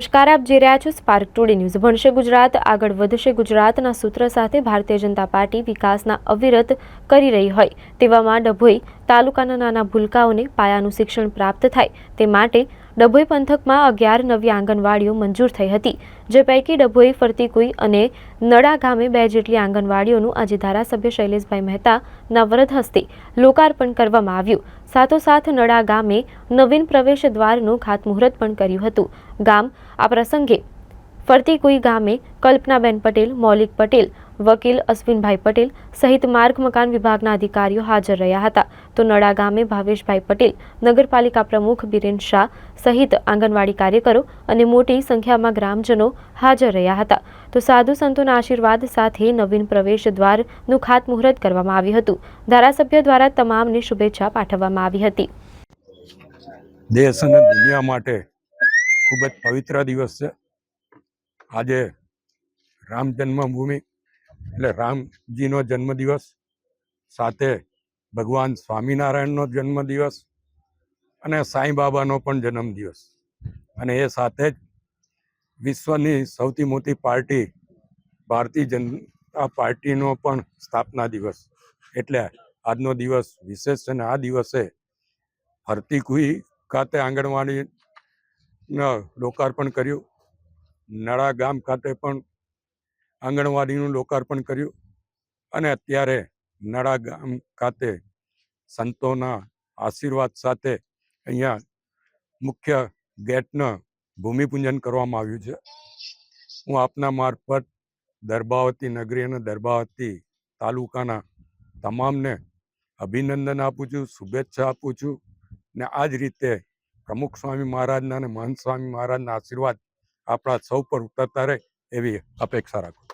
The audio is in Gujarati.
નમસ્કાર, આપ જોઈ રહ્યા છો સ્પાર્ક ટુડે ન્યૂઝ ભણશે ગુજરાત, આગળ વધશે ગુજરાતના સૂત્ર સાથે ભારતીય જનતા પાર્ટી વિકાસના અવિરત કરી રહી હોય તેવામાં ડભોઈ તાલુકાના નાના ભૂલકાઓને પાયાનું શિક્ષણ પ્રાપ્ત થાય તે માટે ડભોઈ પંથકમાં અગિયાર નવી આંગણવાડીઓ મંજૂર થઈ હતી, જે પૈકી ડભોઈ, ફરતીકુઈ અને નડા ગામે બે જેટલી આંગણવાડીઓનું આજે ધારાસભ્ય શૈલેષભાઈ મહેતાના વરદ હસ્તે લોકાર્પણ કરવામાં આવ્યું. સાથોસાથ નડા ગામે નવીન પ્રવેશ દ્વારનું ખાતમુહૂર્ત પણ કર્યું હતું. ગામ આ પ્રસંગે ફરતીકુઈ ગામે કલ્પનાબેન પટેલ, મૌલિક પટેલ, વકીલ અશ્વિનભાઈ પટેલ સહિત માર્ગ મકાન વિભાગના અધિકારીઓ હાજર રહ્યા હતા. તો નડા ગામે ભાવેશભાઈ પટેલ, નગરપાલિકા પ્રમુખ બિરેન શાહ સહિત આંગણવાડી કાર્યકરો અને મોટી સંખ્યામાં ગ્રામજનો હાજર રહ્યા હતા. તો સાધુ સંતોના આશીર્વાદ સાથે નવીન પ્રવેશ દ્વારનું ખાતમુહૂર્ત કરવામાં આવ્યું હતું. ધારાસભ્ય દ્વારા તમામને શુભેચ્છા પાઠવવામાં આવી હતી. દેશ અને દુનિયા માટે ખૂબ જ પવિત્ર દિવસ છે. આજે રામ જન્મભૂમિ, એટલે રામજીનો જન્મદિવસ, સાથે ભગવાન સ્વામિનારાયણનો જન્મદિવસ અને સાંઈ બાબાનો પણ જન્મદિવસ. અને એ સાથે જ વિશ્વની સૌથી મોટી પાર્ટી, ભારતીય જનતા પાર્ટીનો પણ સ્થાપના દિવસ. એટલે આજનો દિવસ વિશેષ છે અને આ દિવસે ફરતી કુઈ ખાતે આંગણવાડી લોકાર્પણ કર્યું. નળા ગામ ખાતે પણ આંગણવાડીનું લોકાર્પણ કર્યું અને અત્યારે નળા ગામ ખાતે સંતોના આશીર્વાદ સાથે અહીંયા મુખ્ય ગેટનું ભૂમિપૂજન કરવામાં આવ્યું છે. હું આપના મારફત દરબાવતી નગરી અને દરબાવતી તાલુકાના તમામને અભિનંદન આપું છું, શુભેચ્છા આપું છું ને આ જ રીતે પ્રમુખ સ્વામી મહારાજના અને મહંત સ્વામી મહારાજના આશીર્વાદ આપણા સૌ પર ઉતરતા રહે એવી અપેક્ષા રાખું